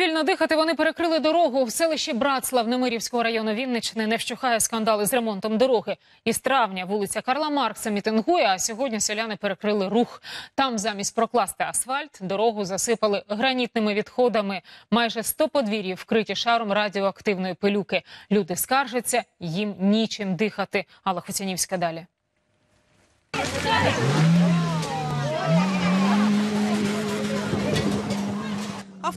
вільно дихати, вони перекрили дорогу в селищі Братслав Немирівського району Вінниччини. Не вщухає скандали з ремонтом дороги. Із травня вулиця Карла Маркса мітингує, а сьогодні селяни перекрили рух. Там замість прокласти асфальт дорогу засипали гранітними відходами. Майже 100 подвір'їв вкриті шаром радіоактивної пилюки. Люди скаржаться, їм нічим дихати. Алла Хоцянівська далі.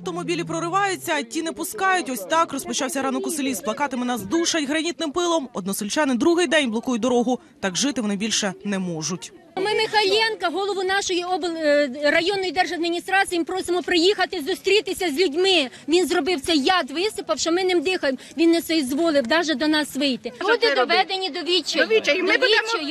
Автомобілі прориваються, а ті не пускають. Ось так розпочався ранок у селі з плакатами нас душать гранітним пилом. Односельчани другий день блокують дорогу. Так жити вони більше не можуть. Ми Михайленка, голову нашої обл... е, районної держадміністрації, просимо приїхати зустрітися з людьми. Він зробив цей яд, висипав, що ми ним дихаємо. Він не соізволив навіть до нас вийти. Люди доведені до відчаю. До відчаю. Ми.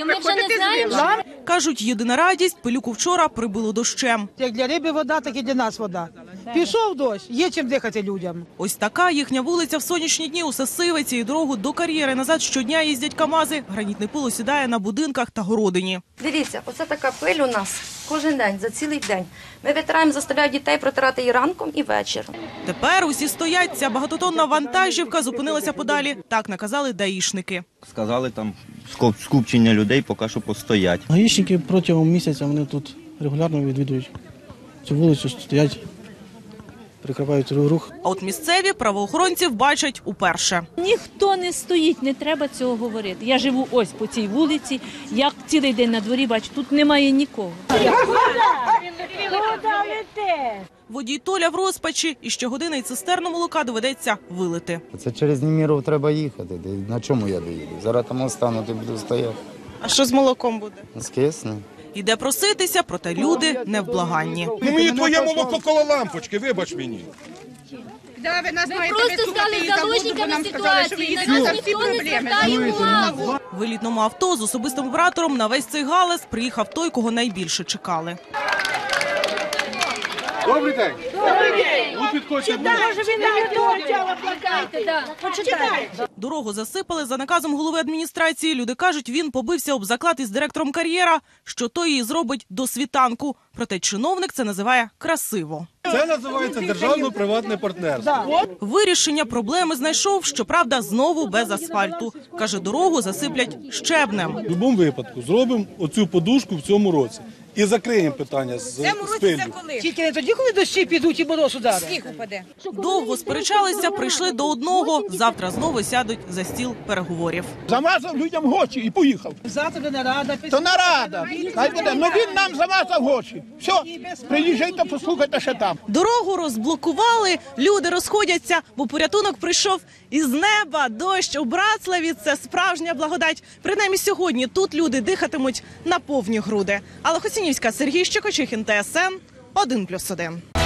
Ми вже не знаємо. що- Кажуть, єдина радість пилюку вчора прибило дощем. Як для риби вода, так і для нас вода. Пішов дощ, є чим дихати людям. Ось така їхня вулиця в сонячні дні. Усе Сасивиці і дорогу до кар'єри назад щодня їздять камази. Гранітне пило сідає на будинках та городині. Дивіться, оце така пиль у нас кожен день, за цілий день. Ми витираємо, заставляють дітей протирати і ранком і вечором. Тепер усі стоять. Ця багатотонна вантажівка зупинилася подалі. Так наказали даїшники. Сказали там скоп- скупчення людей поки що постоять. Гаїшники протягом місяця вони тут регулярно відвідують цю вулицю, стоять, прикривають рух. А от місцеві правоохоронців бачать уперше. Ніхто не стоїть, не треба цього говорити. Я живу ось по цій вулиці, як цілий день на дворі бачу, тут немає нікого. Водій Толя в розпачі, і щогодини й цистерну молока доведеться вилити. Це через Німіров треба їхати. На чому я доїду? Зараз там остану, ти буду стояти. А що з молоком буде? Скисне. Іде проситися, проте люди невблаганні. Ну мені твоє молоко коло лампочки, вибач мені. Да, ви нас Ми маєте просто стали заложниками нам сказали, що ви ситуації. На за нас всі ніхто не проблеми. звертає увагу. В елітному авто з особистим оператором на весь цей галас приїхав той, кого найбільше чекали. Добрий день. Ну, підходьте. Да. Дорогу засипали за наказом голови адміністрації. Люди кажуть, він побився об заклад із директором кар'єра, що той її зробить до світанку. Проте чиновник це називає красиво. Це називається державно-приватне партнерство. Вирішення проблеми знайшов, щоправда, знову без асфальту. Каже, дорогу засиплять щебнем. В будь-якому випадку зробимо оцю подушку в цьому році і закриємо питання з, з пилью. Тільки не тоді, коли дощі підуть і мороз ударить. Сніг упаде. Довго сперечалися, прийшли до одного. Завтра знову сядуть за стіл переговорів. Замазав людям гроші і поїхав. Завтра нарада. То нарада. Хай буде. Ну він нам замазав гроші. Все, приїжджайте, послухайте ще там. Дорогу розблокували, люди розходяться, бо порятунок прийшов із неба. Дощ у Братславі – це справжня благодать. Принаймні сьогодні тут люди дихатимуть на повні груди. Алла Хоцінівська, Сергій Щекочихін, ТСН 1+,1.